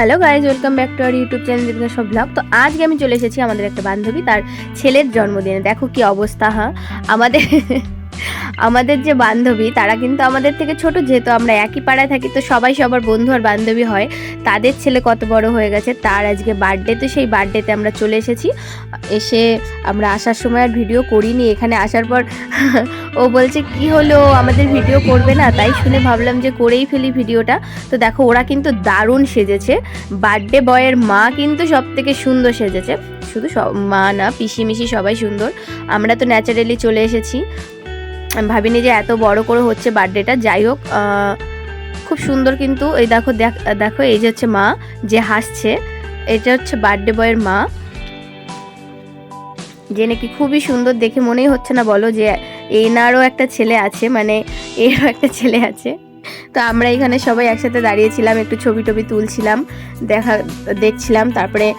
Hello guys welcome back to our YouTube channel সব blog তো আজকে আমি চলে এসেছি আমাদের একটা বান্ধবী, তার ছেলের জন্মদিনে। দেখো কি অবস্থা হ্যাঁ? আমাদের আমাদের যে বান্ধবী, তারা কিন্তু আমাদের থেকে ছোট, যেহেতু আমরা একই পাড়ায় থাকি, তো সবাই সবার বন্ধু আর বান্ধবী হয়। তাদের ছেলে কত বড় হয়ে গেছে, তার আজকে বার্থডে তো সেই বার্থডেতে আমরা চলে এসেছি। এসে আমরা আসার সময় আর ভিডিও করিনি। এখানে আসার পর ও বলছে, কি হলো? আমাদের ভিডিও করবে না? তাই শুনে ভাবলাম যে করেই ফেলি ভিডিওটা তো দেখো, ওরা কিন্তু দারুণ সেজেছে। বার্থডে বয়ের মা কিন্তু সব থেকে সুন্দর সেজেছে। শুধু সব মা না পিসি মিসি সবাই সুন্দর। আমরা তো ন্যাচারালি চলে এসেছি। ভাবিনি যে এত বড় করে হচ্ছে বার্থডেটা। যাই হোক খুব সুন্দর কিন্তু এই দেখো, দেখ- এই যে হচ্ছে মা যে হাসছে, এটা হচ্ছে বার্থডে বয়ের মা। যে নাকি খুবই সুন্দর, দেখে মনেই হচ্ছে না বলো যে এনারও একটা ছেলে আছে মানে এরও একটা ছেলে আছে। তো আমরা এখানে সবাই একসাথে দাঁড়িয়েছিলাম, একটু ছবি টবি তুলছিলাম, দেখা, দেখছিলাম, তারপরে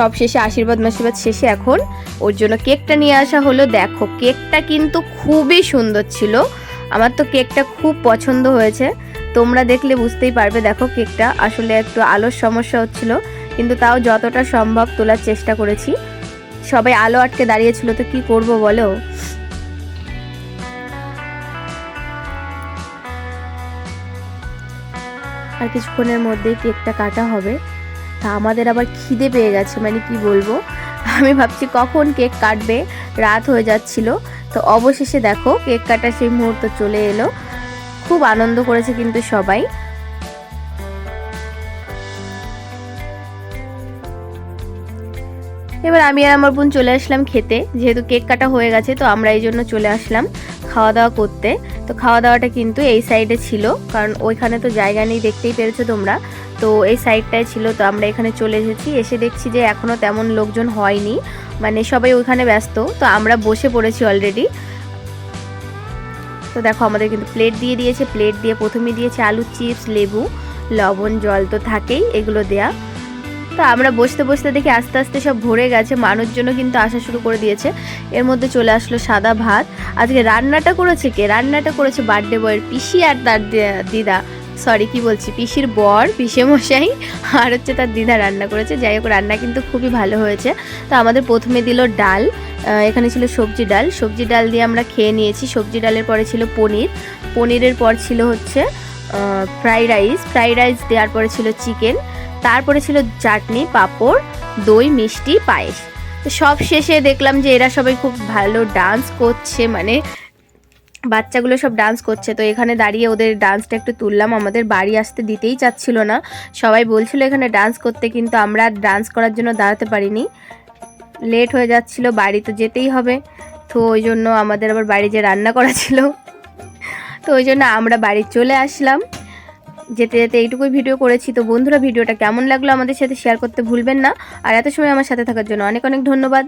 সব শেষে আশীর্বাদ মাশীর্বাদ শেষে এখন ওর জন্য কেকটা নিয়ে আসা হলো। দেখো, কেকটা কিন্তু খুবই সুন্দর ছিল। আমার তো কেকটা খুব পছন্দ হয়েছে। তোমরা দেখলে বুঝতেই পারবে, দেখো কেকটা আসলে একটু আলোর সমস্যা হচ্ছিল, কিন্তু তাও যতটা সম্ভব তোলার চেষ্টা করেছি। সবাই আলো আটকে দাঁড়িয়েছিল তো কি করব বলো? আর কিছুক্ষণের মধ্যেই কেকটা কাটা হবে। তা আমাদের আবার খিদে পেয়ে গেছে মানে কি বলব? আমি ভাবছি কখন কেক কাটবে, রাত হয়ে যাচ্ছিল। তো অবশেষে দেখো, কেক কাটা সেই মুহূর্ত চলে এলো। খুব আনন্দ করেছে কিন্তু সবাই। এবার আমি আর আমার বোন চলে আসলাম খেতে। যেহেতু কেক কাটা হয়ে গেছে, তো আমরা এই জন্য চলে আসলাম খাওয়া দাওয়া করতে। তো খাওয়া দাওয়াটা কিন্তু এই সাইডে ছিল, কারণ ওইখানে তো জায়গা নেই, দেখতেই পেরেছ তোমরা। তো এই সাইডটায় ছিল, তো আমরা এখানে চলে এসেছি। এসে দেখছি যে এখনও তেমন লোকজন হয়নি। মানে সবাই ওইখানে ব্যস্ত, তো আমরা বসে পড়েছি অলরেডি তো দেখো, আমাদের কিন্তু প্লেট দিয়ে দিয়েছে। প্লেট দিয়ে প্রথমে দিয়েছে আলু চিপস লেবু, লবণ, জল তো থাকেই এগুলো দেয়া। তো আমরা বসতে বসতে দেখি আস্তে আস্তে সব ভরে গেছে। মানুষজনও কিন্তু আসা শুরু করে দিয়েছে। এর মধ্যে চলে আসলো সাদা ভাত। আজকে রান্নাটা করেছে কে? রান্নাটা করেছে বার্থডে বয়ের পিসি আর তার দিদা। সরি, কি বলছি? পিসির বর, পিসে মশাই আর হচ্ছে তার দিদা রান্না করেছে। যাই হোক, রান্না কিন্তু খুবই ভালো হয়েছে। তো আমাদের প্রথমে দিল ডাল। এখানে ছিল সবজি ডাল। সবজি ডাল দিয়ে আমরা খেয়ে নিয়েছি। সবজি ডালের পরে ছিল পনির। পনিরের পর ছিল হচ্ছে ফ্রাইড রাইস। ফ্রাইড রাইস দেওয়ার পরে ছিল চিকেন। তারপরে ছিল চাটনি, পাঁপড়, দই, মিষ্টি, পায়েস। তো সব শেষে দেখলাম যে এরা সবাই খুব ভালো ডান্স করছে। মানে বাচ্চাগুলো সব ডান্স করছে, তো এখানে দাঁড়িয়ে ওদের ডান্সটা একটু তুললাম। আমাদের বাড়ি আসতে দিতেই চাচ্ছিল না। সবাই বলছিল এখানে ডান্স করতে, কিন্তু আমরা ডান্স করার জন্য দাঁড়াতে পারিনি। লেট হয়ে যাচ্ছিল, বাড়ি তো যেতেই হবে। তো ওই জন্য আমাদের আবার বাড়ি যে রান্না করা ছিল, তো ওই জন্য আমরা বাড়ি চলে আসলাম। যেতে যেতে এইটুকুই ভিডিও করেছি। তো বন্ধুরা ভিডিওটা কেমন লাগল আমাদের সাথে শেয়ার করতে ভুলবেন না। আর এত সময় আমার সাথে থাকার জন্য অনেক অনেক ধন্যবাদ।